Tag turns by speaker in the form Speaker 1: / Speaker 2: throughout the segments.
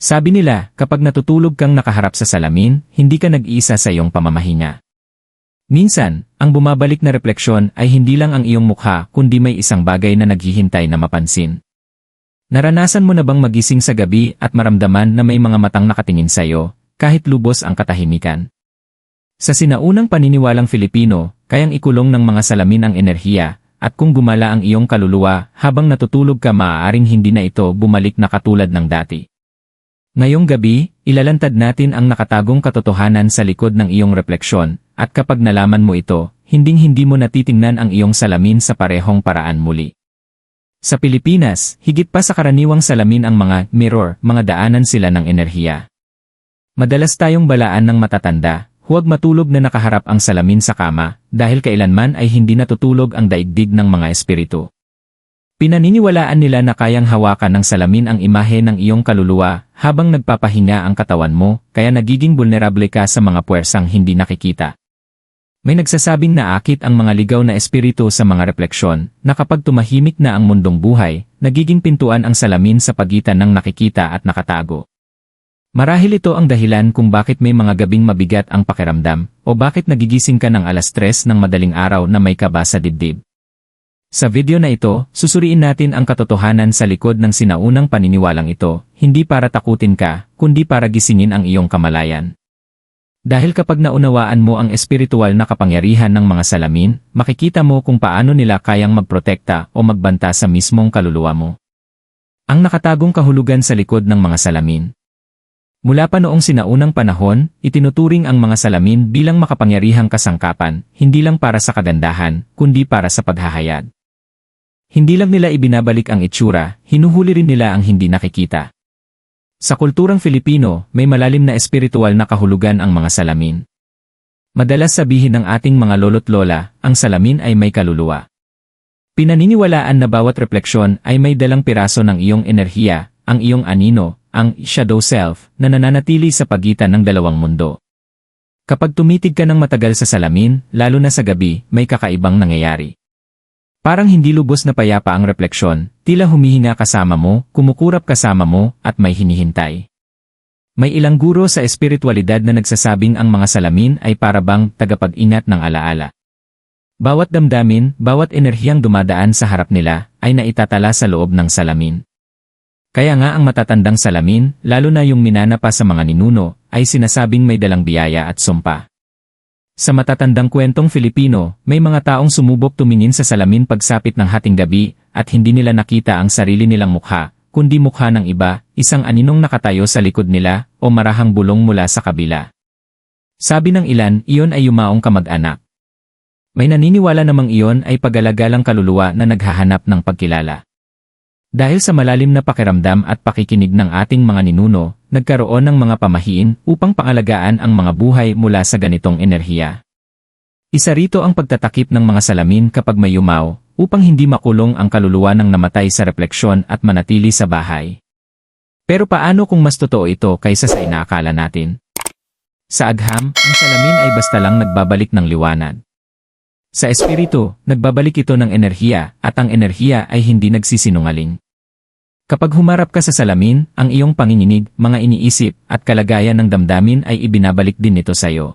Speaker 1: Sabi nila, kapag natutulog kang nakaharap sa salamin, hindi ka nag-iisa sa iyong pamamahinga. Minsan, ang bumabalik na refleksyon ay hindi lang ang iyong mukha kundi may isang bagay na naghihintay na mapansin. Naranasan mo na bang magising sa gabi at maramdaman na may mga matang nakatingin sa iyo, kahit lubos ang katahimikan? Sa sinaunang paniniwalang Filipino, kayang ikulong ng mga salamin ang enerhiya, at kung gumala ang iyong kaluluwa habang natutulog ka maaaring hindi na ito bumalik na katulad ng dati. Ngayong gabi, ilalantad natin ang nakatagong katotohanan sa likod ng iyong refleksyon, at kapag nalaman mo ito, hinding-hindi mo natitingnan ang iyong salamin sa parehong paraan muli. Sa Pilipinas, higit pa sa karaniwang salamin ang mga mirror, mga daanan sila ng enerhiya. Madalas tayong balaan ng matatanda, huwag matulog na nakaharap ang salamin sa kama, dahil kailanman ay hindi natutulog ang daigdig ng mga espiritu. Pinaniniwalaan nila na kayang hawakan ng salamin ang imahe ng iyong kaluluwa habang nagpapahinga ang katawan mo, kaya nagiging vulnerable ka sa mga puwersang hindi nakikita. May nagsasabing naakit ang mga ligaw na espiritu sa mga refleksyon na kapag tumahimik na ang mundong buhay, nagiging pintuan ang salamin sa pagitan ng nakikita at nakatago. Marahil ito ang dahilan kung bakit may mga gabing mabigat ang pakiramdam o bakit nagigising ka ng alas tres ng madaling araw na may kaba sa dibdib. Sa video na ito, susuriin natin ang katotohanan sa likod ng sinaunang paniniwalang ito, hindi para takutin ka, kundi para gisingin ang iyong kamalayan. Dahil kapag naunawaan mo ang espiritual na kapangyarihan ng mga salamin, makikita mo kung paano nila kayang magprotekta o magbanta sa mismong kaluluwa mo. Ang nakatagong kahulugan sa likod ng mga salamin. Mula pa noong sinaunang panahon, itinuturing ang mga salamin bilang makapangyarihang kasangkapan, hindi lang para sa kagandahan, kundi para sa paghahayag. Hindi lang nila ibinabalik ang itsura, hinuhuli rin nila ang hindi nakikita. Sa kulturang Filipino, may malalim na espiritual na kahulugan ang mga salamin. Madalas sabihin ng ating mga lolo't lola, ang salamin ay may kaluluwa. Pinaniniwalaan na bawat refleksyon ay may dalang piraso ng iyong enerhiya, ang iyong anino, ang shadow self, na nananatili sa pagitan ng dalawang mundo. Kapag tumitig ka ng matagal sa salamin, lalo na sa gabi, may kakaibang nangyayari. Parang hindi lubos na payapa ang refleksyon, tila humihinga kasama mo, kumukurap kasama mo, at may hinihintay. May ilang guro sa espiritualidad na nagsasabing ang mga salamin ay parabang tagapag-ingat ng alaala. Bawat damdamin, bawat enerhiyang dumadaan sa harap nila, ay naitatala sa loob ng salamin. Kaya nga ang matatandang salamin, lalo na yung minana pa sa mga ninuno, ay sinasabing may dalang biyaya at sumpa. Sa matatandang kwentong Filipino, may mga taong sumubok tumingin sa salamin pagsapit ng hating gabi at hindi nila nakita ang sarili nilang mukha, kundi mukha ng iba, isang aninong nakatayo sa likod nila o marahang bulong mula sa kabila. Sabi ng ilan, iyon ay yumaong kamag-anak. May naniniwala namang iyon ay pagalagalang kaluluwa na naghahanap ng pagkilala. Dahil sa malalim na pakiramdam at pakikinig ng ating mga ninuno, nagkaroon ng mga pamahiin upang pangalagaan ang mga buhay mula sa ganitong enerhiya. Isa rito ang pagtatakip ng mga salamin kapag may yumaw, upang hindi makulong ang kaluluwa ng namatay sa refleksyon at manatili sa bahay. Pero paano kung mas totoo ito kaysa sa inaakala natin? Sa agham, ang salamin ay basta lang nagbabalik ng liwanag. Sa espiritu, nagbabalik ito ng enerhiya at ang enerhiya ay hindi nagsisinungaling. Kapag humarap ka sa salamin, ang iyong panginginig, mga iniisip, at kalagayan ng damdamin ay ibinabalik din nito sa iyo.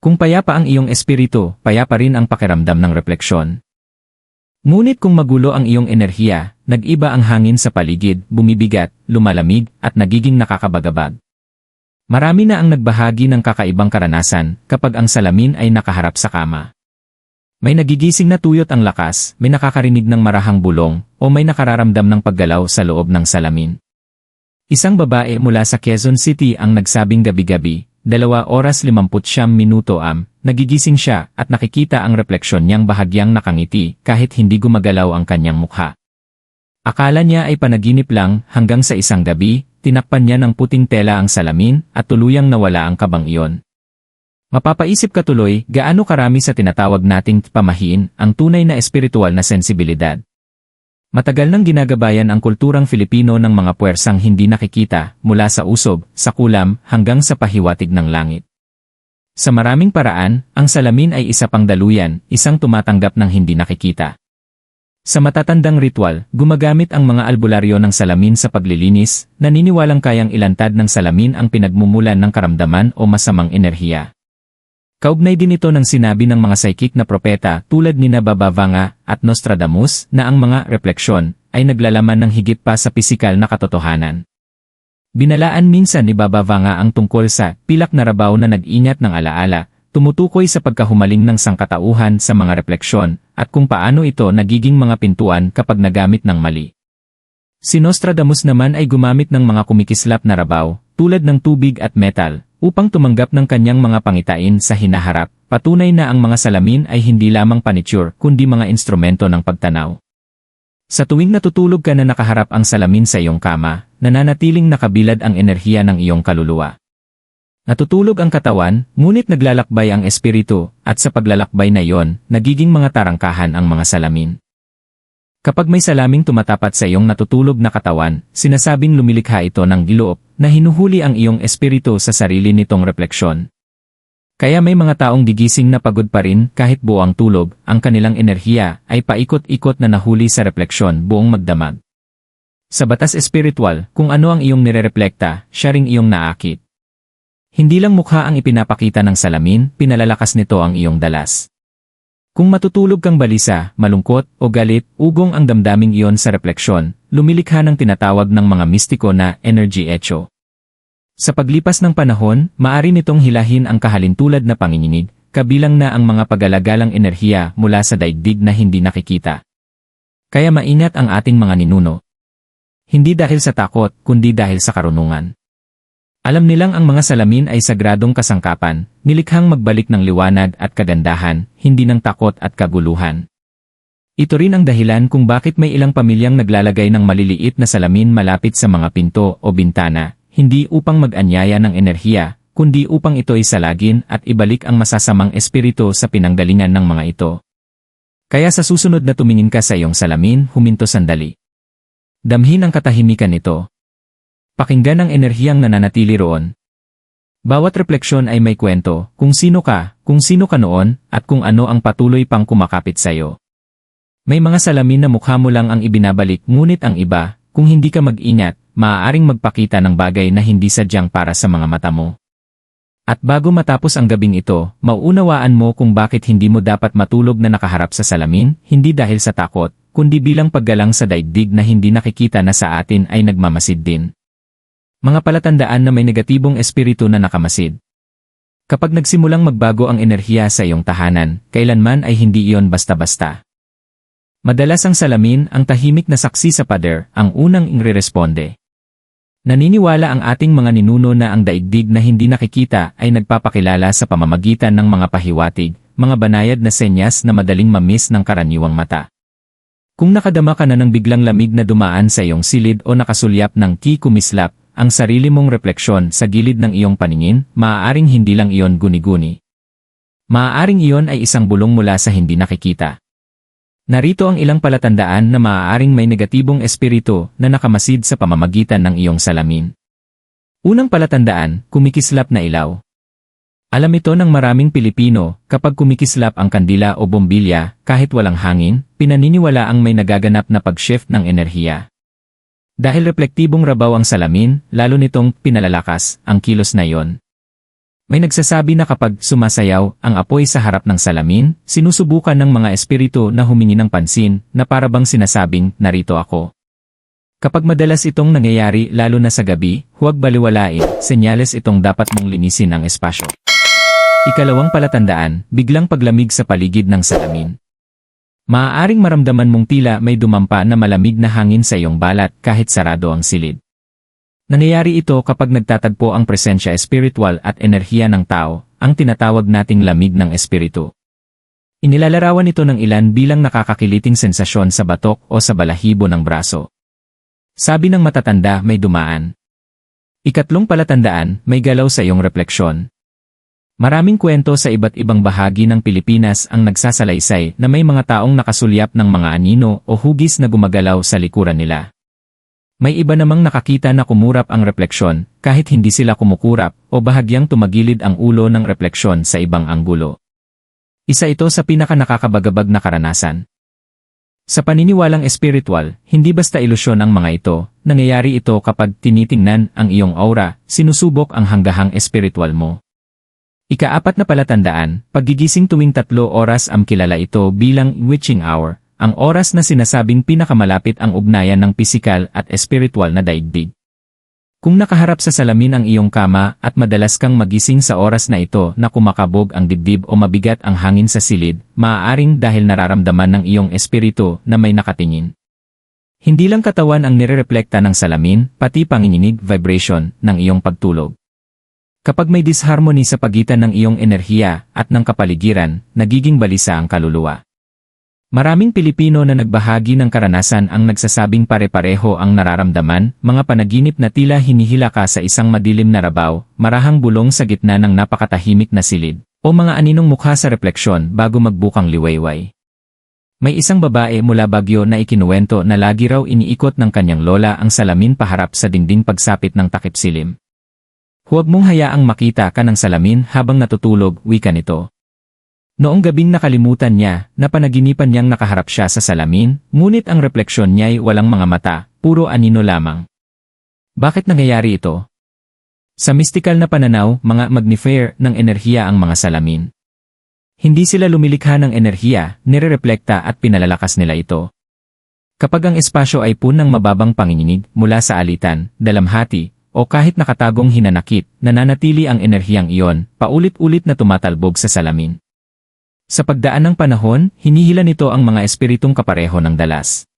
Speaker 1: Kung payapa ang iyong espiritu, payapa rin ang pakiramdam ng refleksyon. Ngunit kung magulo ang iyong enerhiya, nag-iba ang hangin sa paligid, bumibigat, lumalamig, at nagiging nakakabagabag. Marami na ang nagbahagi ng kakaibang karanasan kapag ang salamin ay nakaharap sa kama. May nagigising na tuyot ang lakas, may nakakarinig ng marahang bulong, o may nakararamdam ng paggalaw sa loob ng salamin. Isang babae mula sa Quezon City ang nagsabing gabi-gabi, dalawa oras limamput siyam minuto am, nagigising siya at nakikita ang refleksyon niyang bahagyang nakangiti kahit hindi gumagalaw ang kanyang mukha. Akala niya ay panaginip lang hanggang sa isang gabi, tinakpan niya ng puting tela ang salamin at tuluyang nawala ang kabang iyon. Mapapaisip ka tuloy, gaano karami sa tinatawag nating pamahiin ang tunay na espiritual na sensibilidad. Matagal nang ginagabayan ang kulturang Filipino ng mga puwersang hindi nakikita, mula sa usob, sa kulam, hanggang sa pahiwatig ng langit. Sa maraming paraan, ang salamin ay isa pang daluyan, isang tumatanggap ng hindi nakikita. Sa matatandang ritual, gumagamit ang mga albularyo ng salamin sa paglilinis, naniniwalang kayang ilantad ng salamin ang pinagmumulan ng karamdaman o masamang enerhiya. Kaugnay din ito ng sinabi ng mga psychic na propeta tulad ni Nababavanga at Nostradamus na ang mga refleksyon ay naglalaman ng higit pa sa pisikal na katotohanan. Binalaan minsan ni Babavanga ang tungkol sa pilak na rabaw na nag-ingat ng alaala, tumutukoy sa pagkahumaling ng sangkatauhan sa mga refleksyon at kung paano ito nagiging mga pintuan kapag nagamit ng mali. Si Nostradamus naman ay gumamit ng mga kumikislap na rabaw, tulad ng tubig at metal, upang tumanggap ng kanyang mga pangitain sa hinaharap, patunay na ang mga salamin ay hindi lamang panitsure kundi mga instrumento ng pagtanaw. Sa tuwing natutulog ka na nakaharap ang salamin sa iyong kama, nananatiling nakabilad ang enerhiya ng iyong kaluluwa. Natutulog ang katawan, ngunit naglalakbay ang espiritu, at sa paglalakbay na iyon, nagiging mga tarangkahan ang mga salamin. Kapag may salaming tumatapat sa iyong natutulog na katawan, sinasabing lumilikha ito ng giloob na hinuhuli ang iyong espiritu sa sarili nitong refleksyon. Kaya may mga taong digising na pagod pa rin kahit buong tulog, ang kanilang enerhiya ay paikot-ikot na nahuli sa refleksyon buong magdamag. Sa batas espiritual, kung ano ang iyong nirereflekta, siya ring iyong naakit. Hindi lang mukha ang ipinapakita ng salamin, pinalalakas nito ang iyong dalas. Kung matutulog kang balisa, malungkot, o galit, ugong ang damdaming iyon sa refleksyon, lumilikha ng tinatawag ng mga mistiko na energy echo. Sa paglipas ng panahon, maari nitong hilahin ang kahalintulad na panginginig, kabilang na ang mga pagalagalang enerhiya mula sa daigdig na hindi nakikita. Kaya maingat ang ating mga ninuno. Hindi dahil sa takot, kundi dahil sa karunungan. Alam nilang ang mga salamin ay sagradong kasangkapan, nilikhang magbalik ng liwanag at kagandahan, hindi ng takot at kaguluhan. Ito rin ang dahilan kung bakit may ilang pamilyang naglalagay ng maliliit na salamin malapit sa mga pinto o bintana, hindi upang mag-anyaya ng enerhiya, kundi upang ito'y salagin at ibalik ang masasamang espiritu sa pinanggalingan ng mga ito. Kaya sa susunod na tumingin ka sa iyong salamin, huminto sandali. Damhin ang katahimikan nito, Pakinggan ang enerhiyang nananatili roon. Bawat refleksyon ay may kwento, kung sino ka, kung sino ka noon, at kung ano ang patuloy pang kumakapit sa'yo. May mga salamin na mukha mo lang ang ibinabalik ngunit ang iba, kung hindi ka mag-ingat, maaaring magpakita ng bagay na hindi sadyang para sa mga mata mo. At bago matapos ang gabing ito, mauunawaan mo kung bakit hindi mo dapat matulog na nakaharap sa salamin, hindi dahil sa takot, kundi bilang paggalang sa daigdig na hindi nakikita na sa atin ay nagmamasid din. Mga palatandaan na may negatibong espiritu na nakamasid. Kapag nagsimulang magbago ang enerhiya sa iyong tahanan, kailanman ay hindi iyon basta-basta. Madalas ang salamin, ang tahimik na saksi sa pader, ang unang ingre-responde. Naniniwala ang ating mga ninuno na ang daigdig na hindi nakikita ay nagpapakilala sa pamamagitan ng mga pahiwatig, mga banayad na senyas na madaling mamiss ng karaniwang mata. Kung nakadama ka na ng biglang lamig na dumaan sa iyong silid o nakasulyap ng ki kumislap, ang sarili mong refleksyon sa gilid ng iyong paningin, maaaring hindi lang iyon guni-guni. Maaaring iyon ay isang bulong mula sa hindi nakikita. Narito ang ilang palatandaan na maaaring may negatibong espiritu na nakamasid sa pamamagitan ng iyong salamin. Unang palatandaan, kumikislap na ilaw. Alam ito ng maraming Pilipino, kapag kumikislap ang kandila o bombilya, kahit walang hangin, pinaniniwala ang may nagaganap na pag-shift ng enerhiya. Dahil reflektibong rabaw ang salamin, lalo nitong pinalalakas ang kilos na iyon. May nagsasabi na kapag sumasayaw ang apoy sa harap ng salamin, sinusubukan ng mga espiritu na humingi ng pansin na parabang sinasabing, narito ako. Kapag madalas itong nangyayari lalo na sa gabi, huwag baliwalain, senyales itong dapat mong linisin ang espasyo. Ikalawang palatandaan, biglang paglamig sa paligid ng salamin. Maaaring maramdaman mong tila may dumampa na malamig na hangin sa iyong balat kahit sarado ang silid. Nangyayari ito kapag nagtatagpo ang presensya espiritual at enerhiya ng tao, ang tinatawag nating lamig ng espiritu. Inilalarawan ito ng ilan bilang nakakakiliting sensasyon sa batok o sa balahibo ng braso. Sabi ng matatanda may dumaan. Ikatlong palatandaan, may galaw sa iyong refleksyon, Maraming kwento sa iba't ibang bahagi ng Pilipinas ang nagsasalaysay na may mga taong nakasulyap ng mga anino o hugis na gumagalaw sa likuran nila. May iba namang nakakita na kumurap ang refleksyon kahit hindi sila kumukurap o bahagyang tumagilid ang ulo ng refleksyon sa ibang anggulo. Isa ito sa pinaka nakakabagabag na karanasan. Sa paniniwalang espiritual, hindi basta ilusyon ang mga ito, nangyayari ito kapag tinitingnan ang iyong aura, sinusubok ang hanggahang espiritual mo. Ikaapat na palatandaan, pagigising tuwing tatlo oras ang kilala ito bilang witching hour, ang oras na sinasabing pinakamalapit ang ugnayan ng pisikal at espiritual na daigdig. Kung nakaharap sa salamin ang iyong kama at madalas kang magising sa oras na ito na kumakabog ang dibdib o mabigat ang hangin sa silid, maaaring dahil nararamdaman ng iyong espiritu na may nakatingin. Hindi lang katawan ang nire-reflekta ng salamin, pati panginginig vibration ng iyong pagtulog. Kapag may disharmony sa pagitan ng iyong enerhiya at ng kapaligiran, nagiging balisa ang kaluluwa. Maraming Pilipino na nagbahagi ng karanasan ang nagsasabing pare-pareho ang nararamdaman, mga panaginip na tila hinihila ka sa isang madilim na rabaw, marahang bulong sa gitna ng napakatahimik na silid, o mga aninong mukha sa refleksyon bago magbukang liwayway. May isang babae mula Bagyo na ikinuwento na lagi raw iniikot ng kanyang lola ang salamin paharap sa dingding pagsapit ng takip silim. Huwag mong hayaang makita ka ng salamin habang natutulog, wika nito. Noong gabing nakalimutan niya na panaginipan niyang nakaharap siya sa salamin, ngunit ang refleksyon niya ay walang mga mata, puro anino lamang. Bakit nangyayari ito? Sa mystical na pananaw, mga magnifier ng enerhiya ang mga salamin. Hindi sila lumilikha ng enerhiya, nire-reflekta at pinalalakas nila ito. Kapag ang espasyo ay punang mababang panginginig mula sa alitan, dalamhati, o kahit nakatagong hinanakit, nananatili ang enerhiyang iyon, paulit-ulit na tumatalbog sa salamin. Sa pagdaan ng panahon, hinihila nito ang mga espiritong kapareho ng dalas.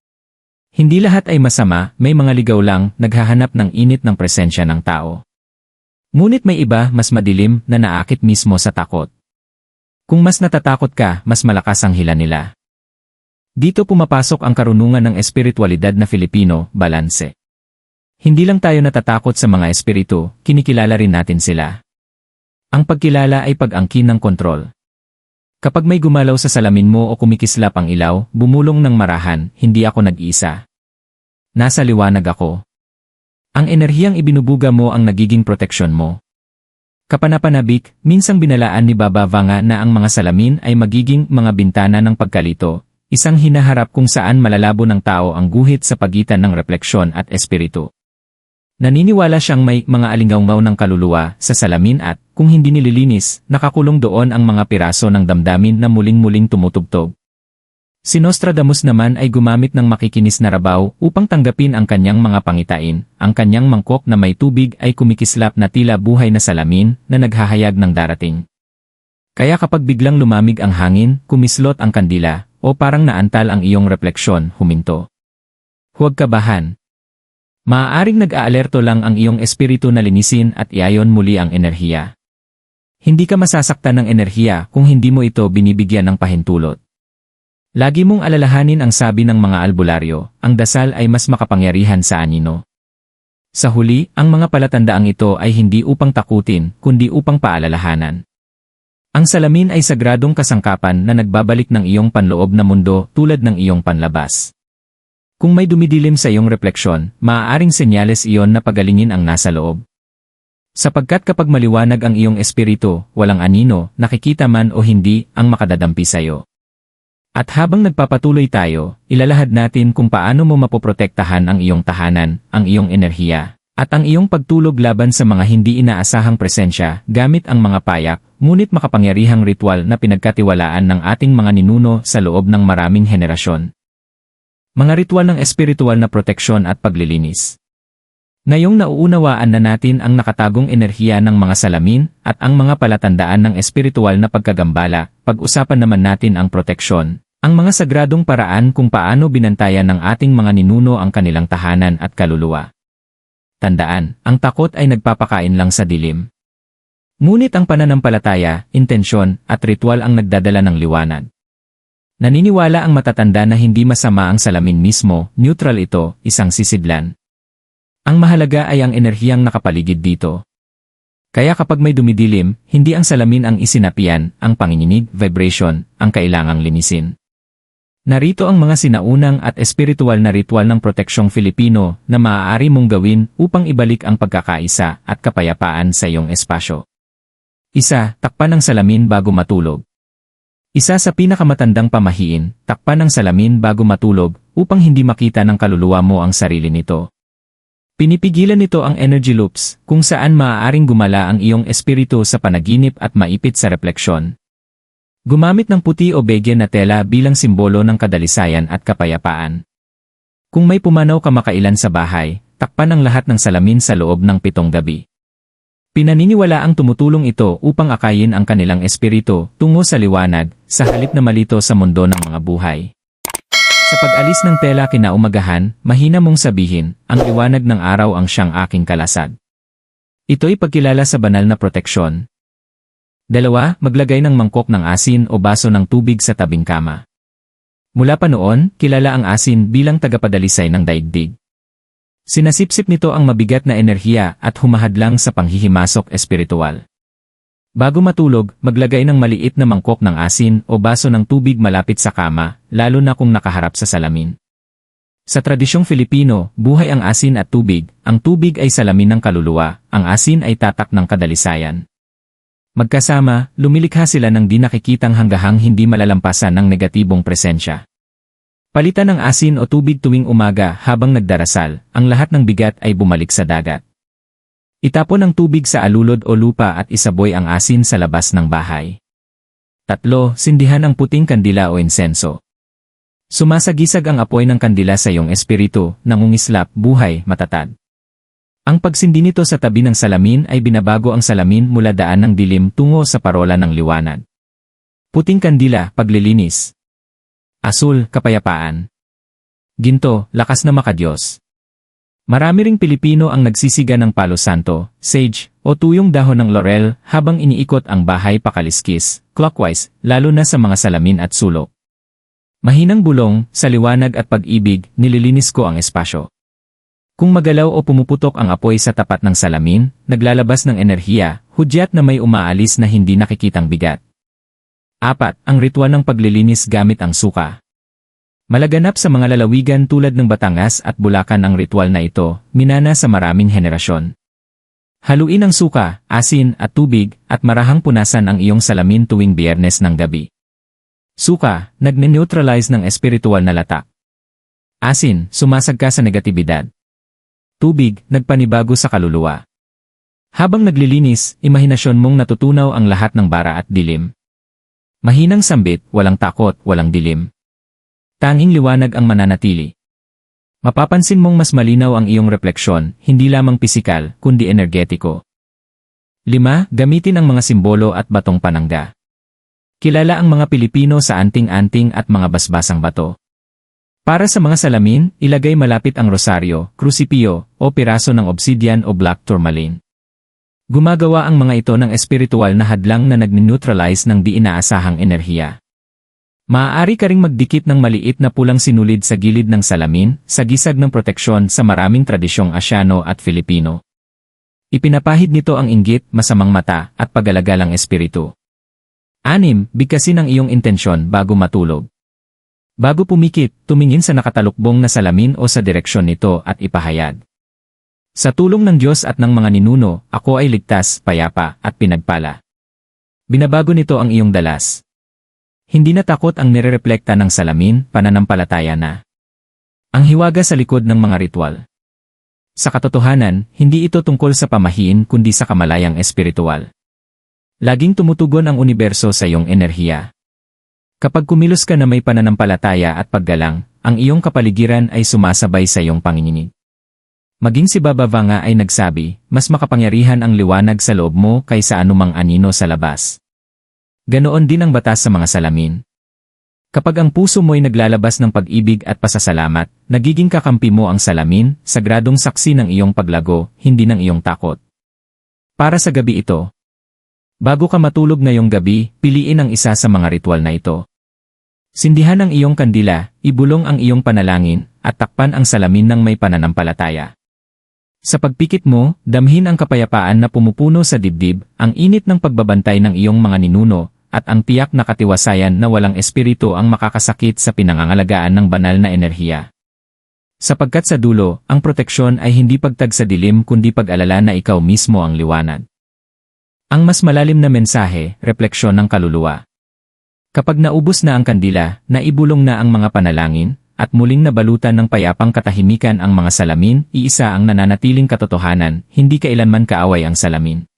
Speaker 1: Hindi lahat ay masama, may mga ligaw lang, naghahanap ng init ng presensya ng tao. Ngunit may iba mas madilim na naakit mismo sa takot. Kung mas natatakot ka, mas malakas ang hila nila. Dito pumapasok ang karunungan ng espiritualidad na Filipino, balanse. Hindi lang tayo natatakot sa mga espiritu, kinikilala rin natin sila. Ang pagkilala ay pag-angkin ng kontrol. Kapag may gumalaw sa salamin mo o kumikislap ang ilaw, bumulong ng marahan, hindi ako nag-isa. Nasa liwanag ako. Ang enerhiyang ibinubuga mo ang nagiging proteksyon mo. Kapanapanabik, minsang binalaan ni Baba Vanga na ang mga salamin ay magiging mga bintana ng pagkalito, isang hinaharap kung saan malalabo ng tao ang guhit sa pagitan ng refleksyon at espiritu. Naniniwala siyang may mga alinggaw ng kaluluwa sa salamin at, kung hindi nililinis, nakakulong doon ang mga piraso ng damdamin na muling-muling tumutugtog. Si Nostradamus naman ay gumamit ng makikinis na rabaw upang tanggapin ang kanyang mga pangitain, ang kanyang mangkok na may tubig ay kumikislap na tila buhay na salamin na naghahayag ng darating. Kaya kapag biglang lumamig ang hangin, kumislot ang kandila, o parang naantal ang iyong refleksyon, huminto. Huwag kabahan, Maaaring nag-aalerto lang ang iyong espiritu na linisin at iayon muli ang enerhiya. Hindi ka masasaktan ng enerhiya kung hindi mo ito binibigyan ng pahintulot. Lagi mong alalahanin ang sabi ng mga albularyo, ang dasal ay mas makapangyarihan sa anino. Sa huli, ang mga palatandaang ito ay hindi upang takutin, kundi upang paalalahanan. Ang salamin ay sagradong kasangkapan na nagbabalik ng iyong panloob na mundo tulad ng iyong panlabas. Kung may dumidilim sa iyong refleksyon, maaaring senyales iyon na pagalingin ang nasa loob. Sapagkat kapag maliwanag ang iyong espiritu, walang anino, nakikita man o hindi, ang makadadampi sa iyo. At habang nagpapatuloy tayo, ilalahad natin kung paano mo mapoprotektahan ang iyong tahanan, ang iyong enerhiya, at ang iyong pagtulog laban sa mga hindi inaasahang presensya gamit ang mga payak, ngunit makapangyarihang ritual na pinagkatiwalaan ng ating mga ninuno sa loob ng maraming henerasyon. Mga ritual ng espiritual na proteksyon at paglilinis. Ngayong nauunawaan na natin ang nakatagong enerhiya ng mga salamin at ang mga palatandaan ng espiritual na pagkagambala, pag-usapan naman natin ang proteksyon, ang mga sagradong paraan kung paano binantayan ng ating mga ninuno ang kanilang tahanan at kaluluwa. Tandaan, ang takot ay nagpapakain lang sa dilim. Ngunit ang pananampalataya, intensyon, at ritual ang nagdadala ng liwanag. Naniniwala ang matatanda na hindi masama ang salamin mismo, neutral ito, isang sisidlan. Ang mahalaga ay ang enerhiyang nakapaligid dito. Kaya kapag may dumidilim, hindi ang salamin ang isinapian, ang panginginig, vibration, ang kailangang linisin. Narito ang mga sinaunang at espiritual na ritual ng proteksyong Filipino na maaari mong gawin upang ibalik ang pagkakaisa at kapayapaan sa iyong espasyo. Isa, takpan ng salamin bago matulog. Isa sa pinakamatandang pamahiin, takpan ng salamin bago matulog upang hindi makita ng kaluluwa mo ang sarili nito. Pinipigilan nito ang energy loops kung saan maaaring gumala ang iyong espiritu sa panaginip at maipit sa refleksyon. Gumamit ng puti o begye na tela bilang simbolo ng kadalisayan at kapayapaan. Kung may pumanaw ka makailan sa bahay, takpan ang lahat ng salamin sa loob ng pitong gabi. Pinaniniwala ang tumutulong ito upang akayin ang kanilang espiritu tungo sa liwanag, sa halip na malito sa mundo ng mga buhay. Sa pag-alis ng tela kinaumagahan, mahina mong sabihin, ang liwanag ng araw ang siyang aking kalasad. Ito'y pagkilala sa banal na proteksyon. Dalawa, maglagay ng mangkok ng asin o baso ng tubig sa tabing kama. Mula pa noon, kilala ang asin bilang tagapadalisay ng daigdig. Sinasipsip nito ang mabigat na enerhiya at humahadlang sa panghihimasok espiritual. Bago matulog, maglagay ng maliit na mangkok ng asin o baso ng tubig malapit sa kama, lalo na kung nakaharap sa salamin. Sa tradisyong Filipino, buhay ang asin at tubig, ang tubig ay salamin ng kaluluwa, ang asin ay tatak ng kadalisayan. Magkasama, lumilikha sila ng di nakikitang hanggahang hindi malalampasan ng negatibong presensya. Palitan ng asin o tubig tuwing umaga habang nagdarasal, ang lahat ng bigat ay bumalik sa dagat. Itapon ang tubig sa alulod o lupa at isaboy ang asin sa labas ng bahay. Tatlo, sindihan ang puting kandila o insenso. Sumasagisag ang apoy ng kandila sa iyong espiritu, nangungislap, buhay, matatag. Ang pagsindi nito sa tabi ng salamin ay binabago ang salamin mula daan ng dilim tungo sa parola ng liwanag. Puting kandila, paglilinis. Asul, kapayapaan. Ginto, lakas na makadiyos. Marami ring Pilipino ang nagsisiga ng palo santo, sage, o tuyong dahon ng laurel habang iniikot ang bahay pakaliskis, clockwise, lalo na sa mga salamin at sulok. Mahinang bulong, sa liwanag at pag-ibig, nililinis ko ang espasyo. Kung magalaw o pumuputok ang apoy sa tapat ng salamin, naglalabas ng enerhiya, hudyat na may umaalis na hindi nakikitang bigat. Apat, ang ritual ng paglilinis gamit ang suka. Malaganap sa mga lalawigan tulad ng Batangas at Bulacan ang ritual na ito, minana sa maraming henerasyon. Haluin ang suka, asin at tubig at marahang punasan ang iyong salamin tuwing biyernes ng gabi. Suka, nagne-neutralize ng espiritual na latak. Asin, sumasagka sa negatibidad tubig, nagpanibago sa kaluluwa. Habang naglilinis, imahinasyon mong natutunaw ang lahat ng bara at dilim. Mahinang sambit, walang takot, walang dilim. Tanging liwanag ang mananatili. Mapapansin mong mas malinaw ang iyong refleksyon, hindi lamang pisikal, kundi energetiko. 5. Gamitin ang mga simbolo at batong panangga. Kilala ang mga Pilipino sa anting-anting at mga basbasang bato. Para sa mga salamin, ilagay malapit ang rosaryo, krusipio, o piraso ng obsidian o black tourmaline. Gumagawa ang mga ito ng espiritual na hadlang na nag-neutralize ng di inaasahang enerhiya. Maaari ka ring magdikit ng maliit na pulang sinulid sa gilid ng salamin, sa gisag ng proteksyon sa maraming tradisyong Asyano at Filipino. Ipinapahid nito ang inggit, masamang mata, at pagalagalang espiritu. Anim, bigkasin ang iyong intensyon bago matulog. Bago pumikit, tumingin sa nakatalukbong na salamin o sa direksyon nito at ipahayag. Sa tulong ng Diyos at ng mga ninuno, ako ay ligtas, payapa, at pinagpala. Binabago nito ang iyong dalas. Hindi na takot ang nirereflekta ng salamin, pananampalataya na. Ang hiwaga sa likod ng mga ritual. Sa katotohanan, hindi ito tungkol sa pamahiin kundi sa kamalayang espiritual. Laging tumutugon ang universo sa iyong enerhiya. Kapag kumilos ka na may pananampalataya at paggalang, ang iyong kapaligiran ay sumasabay sa iyong panginginig. Maging si Baba Vanga ay nagsabi, mas makapangyarihan ang liwanag sa loob mo kaysa anumang anino sa labas. Ganoon din ang batas sa mga salamin. Kapag ang puso mo ay naglalabas ng pag-ibig at pasasalamat, nagiging kakampi mo ang salamin, sagradong saksi ng iyong paglago, hindi ng iyong takot. Para sa gabi ito, bago ka matulog ngayong gabi, piliin ang isa sa mga ritual na ito. Sindihan ang iyong kandila, ibulong ang iyong panalangin, at takpan ang salamin ng may pananampalataya. Sa pagpikit mo, damhin ang kapayapaan na pumupuno sa dibdib, ang init ng pagbabantay ng iyong mga ninuno, at ang tiyak na katiwasayan na walang espiritu ang makakasakit sa pinangangalagaan ng banal na enerhiya. Sapagkat sa dulo, ang proteksyon ay hindi pagtag sa dilim kundi pag-alala na ikaw mismo ang liwanag. Ang mas malalim na mensahe, refleksyon ng kaluluwa. Kapag naubos na ang kandila, naibulong na ang mga panalangin, at muling nabalutan ng payapang katahimikan ang mga salamin, iisa ang nananatiling katotohanan, hindi kailanman kaaway ang salamin.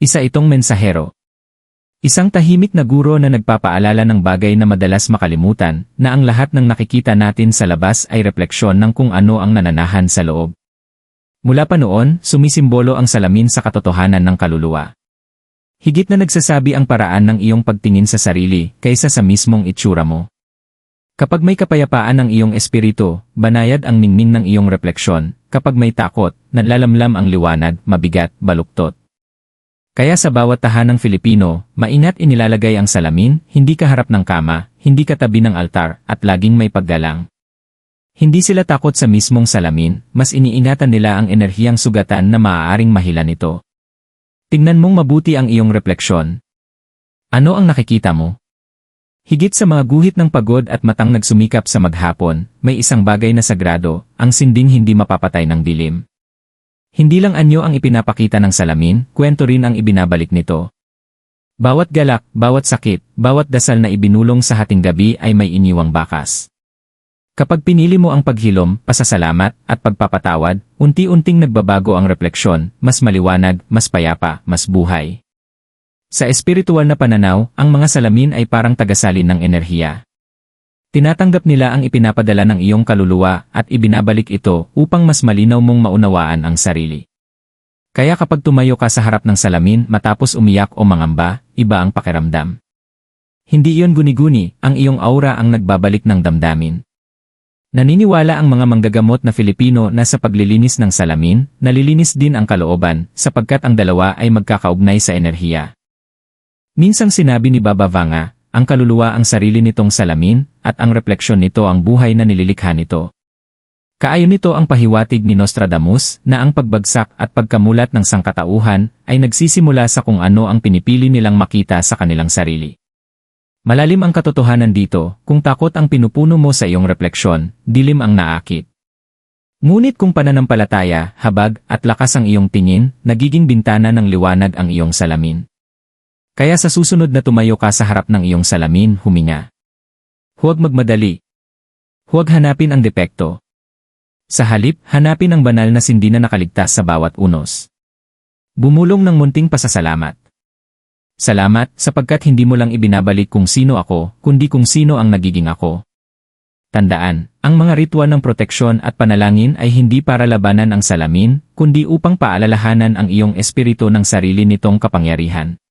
Speaker 1: Isa itong mensahero. Isang tahimik na guro na nagpapaalala ng bagay na madalas makalimutan, na ang lahat ng nakikita natin sa labas ay refleksyon ng kung ano ang nananahan sa loob. Mula pa noon, sumisimbolo ang salamin sa katotohanan ng kaluluwa. Higit na nagsasabi ang paraan ng iyong pagtingin sa sarili kaysa sa mismong itsura mo. Kapag may kapayapaan ng iyong espiritu, banayad ang ningning ng iyong refleksyon, kapag may takot, nalalamlam ang liwanag, mabigat, baluktot. Kaya sa bawat tahanang Filipino, maingat inilalagay ang salamin, hindi kaharap ng kama, hindi katabi ng altar, at laging may paggalang. Hindi sila takot sa mismong salamin, mas iniingatan nila ang enerhiyang sugatan na maaaring mahila nito. Tingnan mong mabuti ang iyong refleksyon. Ano ang nakikita mo? Higit sa mga guhit ng pagod at matang nagsumikap sa maghapon, may isang bagay na sagrado, ang sinding hindi mapapatay ng dilim. Hindi lang anyo ang ipinapakita ng salamin, kwento rin ang ibinabalik nito. Bawat galak, bawat sakit, bawat dasal na ibinulong sa hating gabi ay may iniwang bakas. Kapag pinili mo ang paghilom, pasasalamat, at pagpapatawad, unti-unting nagbabago ang refleksyon, mas maliwanag, mas payapa, mas buhay. Sa espiritual na pananaw, ang mga salamin ay parang tagasalin ng enerhiya. Tinatanggap nila ang ipinapadala ng iyong kaluluwa at ibinabalik ito upang mas malinaw mong maunawaan ang sarili. Kaya kapag tumayo ka sa harap ng salamin matapos umiyak o mangamba, iba ang pakiramdam. Hindi iyon guni-guni, ang iyong aura ang nagbabalik ng damdamin. Naniniwala ang mga manggagamot na Filipino na sa paglilinis ng salamin, nalilinis din ang kalooban, sapagkat ang dalawa ay magkakaugnay sa enerhiya. Minsang sinabi ni Baba Vanga, ang kaluluwa ang sarili nitong salamin, at ang refleksyon nito ang buhay na nililikha nito. Kaayon nito ang pahiwatig ni Nostradamus na ang pagbagsak at pagkamulat ng sangkatauhan ay nagsisimula sa kung ano ang pinipili nilang makita sa kanilang sarili. Malalim ang katotohanan dito, kung takot ang pinupuno mo sa iyong refleksyon, dilim ang naakit. Ngunit kung pananampalataya, habag, at lakas ang iyong tingin, nagiging bintana ng liwanag ang iyong salamin. Kaya sa susunod na tumayo ka sa harap ng iyong salamin, huminga. Huwag magmadali. Huwag hanapin ang depekto. Sa halip, hanapin ang banal na sindi na nakaligtas sa bawat unos. Bumulong ng munting pasasalamat. Salamat sapagkat hindi mo lang ibinabalik kung sino ako, kundi kung sino ang nagiging ako. Tandaan, ang mga ritual ng proteksyon at panalangin ay hindi para labanan ang salamin, kundi upang paalalahanan ang iyong espiritu ng sarili nitong kapangyarihan.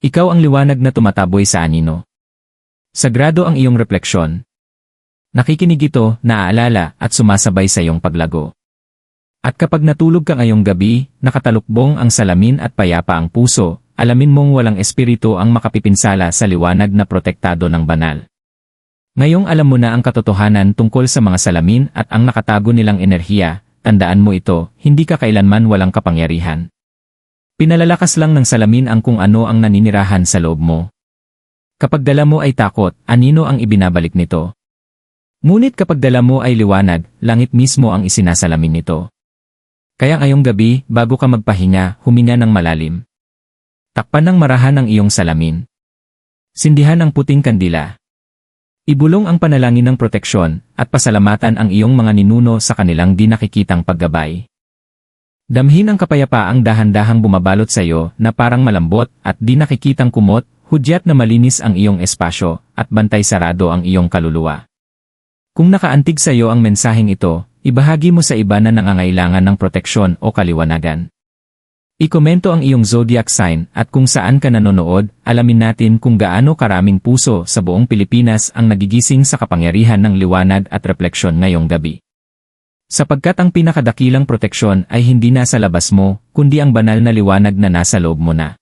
Speaker 1: Ikaw ang liwanag na tumataboy sa anino. Sagrado ang iyong refleksyon. Nakikinig ito, naaalala, at sumasabay sa iyong paglago. At kapag natulog ka ngayong gabi, nakatalukbong ang salamin at payapa ang puso, alamin mong walang espiritu ang makapipinsala sa liwanag na protektado ng banal. Ngayong alam mo na ang katotohanan tungkol sa mga salamin at ang nakatago nilang enerhiya, tandaan mo ito, hindi ka kailanman walang kapangyarihan. Pinalalakas lang ng salamin ang kung ano ang naninirahan sa loob mo. Kapag dala mo ay takot, anino ang ibinabalik nito? Ngunit kapag dala mo ay liwanag, langit mismo ang isinasalamin nito. Kaya ngayong gabi, bago ka magpahinga, huminga ng malalim. Takpan ng marahan ang iyong salamin. Sindihan ang puting kandila. Ibulong ang panalangin ng proteksyon at pasalamatan ang iyong mga ninuno sa kanilang di nakikitang paggabay. Damhin ang kapayapaang dahan-dahang bumabalot sa iyo na parang malambot at di nakikitang kumot, hudyat na malinis ang iyong espasyo at bantay sarado ang iyong kaluluwa. Kung nakaantig sa iyo ang mensaheng ito, ibahagi mo sa iba na nangangailangan ng proteksyon o kaliwanagan. Ikomento ang iyong zodiac sign at kung saan ka nanonood, alamin natin kung gaano karaming puso sa buong Pilipinas ang nagigising sa kapangyarihan ng liwanag at refleksyon ngayong gabi. Sapagkat ang pinakadakilang proteksyon ay hindi nasa labas mo, kundi ang banal na liwanag na nasa loob mo na.